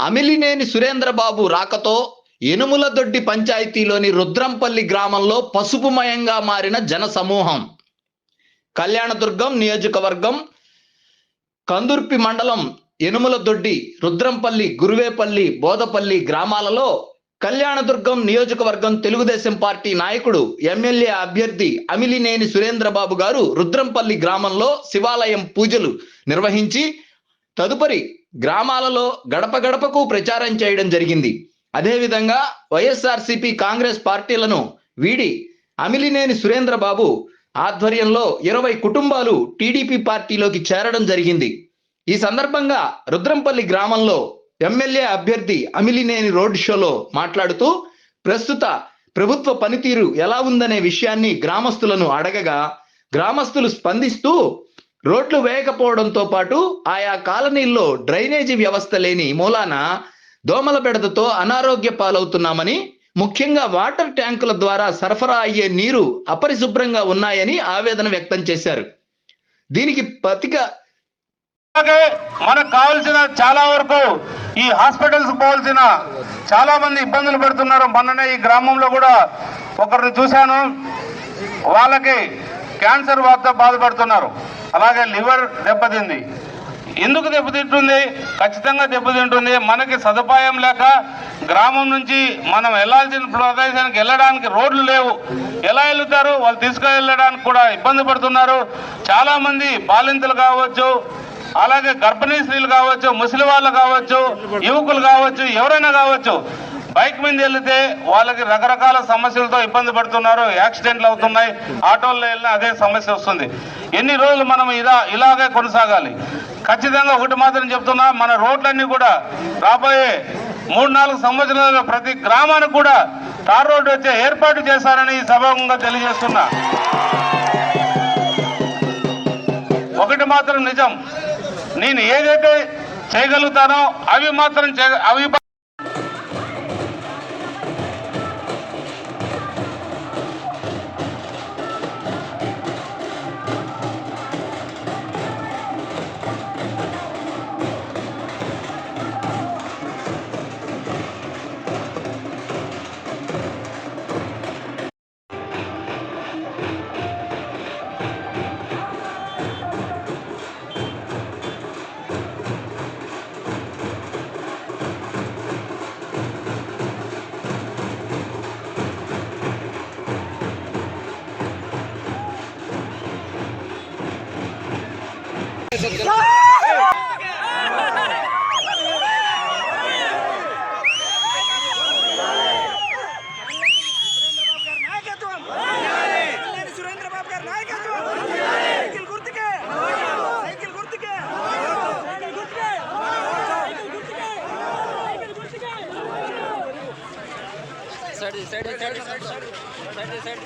అమిలినేని సురేంద్రబాబు రాకతో ఎనుముల దొడ్డి పంచాయతీలోని రుద్రంపల్లి గ్రామంలో పసుపుమయంగా మారిన జన సమూహం కళ్యాణదుర్గం నియోజకవర్గం కందుర్పి మండలం ఎనుముల దొడ్డి రుద్రంపల్లి గురువేపల్లి బోదపల్లి గ్రామాలలో కళ్యాణదుర్గం నియోజకవర్గం తెలుగుదేశం పార్టీ నాయకుడు ఎమ్మెల్యే అభ్యర్థి అమిలినేని సురేంద్రబాబు గారు రుద్రంపల్లి గ్రామంలో శివాలయం పూజలు నిర్వహించి తదుపరి గ్రామాలలో గడప గడపకు ప్రచారం చేయడం జరిగింది. అదేవిధంగా వైఎస్ఆర్సిపి కాంగ్రెస్ పార్టీలను వీడి అమిలినేని సురేంద్రబాబు ఆధ్వర్యంలో ఇరవై కుటుంబాలు టీడీపీ పార్టీలోకి చేరడం జరిగింది. ఈ సందర్భంగా రుద్రంపల్లి గ్రామంలో ఎమ్మెల్యే అభ్యర్థి అమిలినేని రోడ్ షోలో మాట్లాడుతూ ప్రస్తుత ప్రభుత్వ పనితీరు ఎలా ఉందనే విషయాన్ని గ్రామస్తులను అడగగా గ్రామస్తులు స్పందిస్తూ రోడ్లు వేయకపోవడంతో పాటు ఆయా కాలనీల్లో డ్రైనేజీ వ్యవస్థ లేని మూలాన దోమల బెడదతో అనారోగ్య పాలవుతున్నామని ముఖ్యంగా వాటర్ ట్యాంకుల ద్వారా సరఫరా అయ్యే నీరు అపరిశుభ్రంగా ఉన్నాయని ఆవేదన వ్యక్తం చేశారు. దీనికి పతిక అలాగే మనకు కావాల్సిన చాలా వరకు ఈ హాస్పిటల్స్ పోవాల్సిన చాలా మంది ఇబ్బందులు పడుతున్నారు. మొన్ననే ఈ గ్రామంలో కూడా ఒకరిని చూశాను. వాళ్ళకి క్యాన్సర్ వార్త బాధపడుతున్నారు. అలాగే లివర్ దెబ్బతింది. ఎందుకు దెబ్బతింటుంది? ఖచ్చితంగా దెబ్బతింటుంది. మనకి సదుపాయం లేక గ్రామం నుంచి మనం వెళ్ళాల్సిన ప్రదేశానికి వెళ్ళడానికి రోడ్లు లేవు. ఎలా వెళ్తారు? వాళ్ళు తీసుకువెళ్ళడానికి కూడా ఇబ్బంది పడుతున్నారు. చాలా మంది బాలింతలు కావచ్చు అలాగే గర్భిణీ స్త్రీలు కావచ్చు ముసలి వాళ్ళు కావచ్చు యువకులు కావచ్చు ఎవరైనా కావచ్చు బైక్ మీద వెళ్తే వాళ్ళకి రకరకాల సమస్యలతో ఇబ్బంది పడుతున్నారు యాక్సిడెంట్లు అవుతున్నాయి ఆటోల్లో వెళ్ళినా అదే సమస్య వస్తుంది. ఎన్ని రోజులు మనం ఇలా ఇలాగే కొనసాగాలి? ఖచ్చితంగా ఒకటి మాత్రం చెప్తున్నా మన రోడ్లన్నీ కూడా రాబోయే మూడు నాలుగు సంవత్సరాలలో ప్రతి గ్రామానికి కూడా తార్ రోడ్డు వచ్చే ఏర్పాటు చేశారని ఈ సభంగా తెలియజేస్తున్నా. ఒకటి మాత్రం నిజం నేను ఏదైతే చేయగలుగుతానో అవి మాత్రం చేయ- అవి side side side side side